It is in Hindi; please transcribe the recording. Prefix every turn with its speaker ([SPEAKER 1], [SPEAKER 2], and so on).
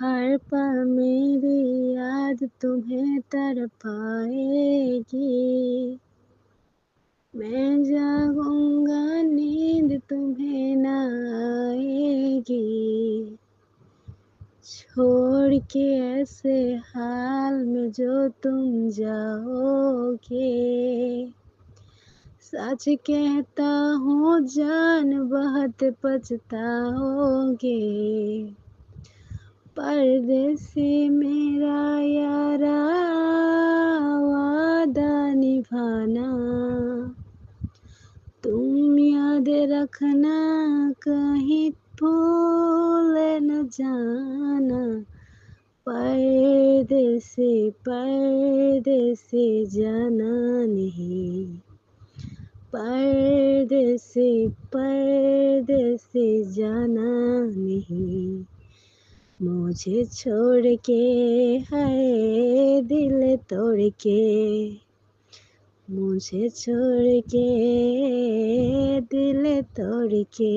[SPEAKER 1] हर पल मेरी याद तुम्हें तर पाएगी मैं जागूँगा, नींद तुम्हें न आएगी। छोड़ के ऐसे हाल में जो तुम जाओगे। सच कहता हूँ, जान बहुत पछताओगे। परदेसी मेरा यारा, वादा निभाना। तुम याद रखना, कहीं भूल न जाना। परदेसी परदेसी जाना नहीं। परदेसी परदेसी जाना मुझे छोड़ के है दिल तोड़ के मुझे छोड़ के दिल तोड़ के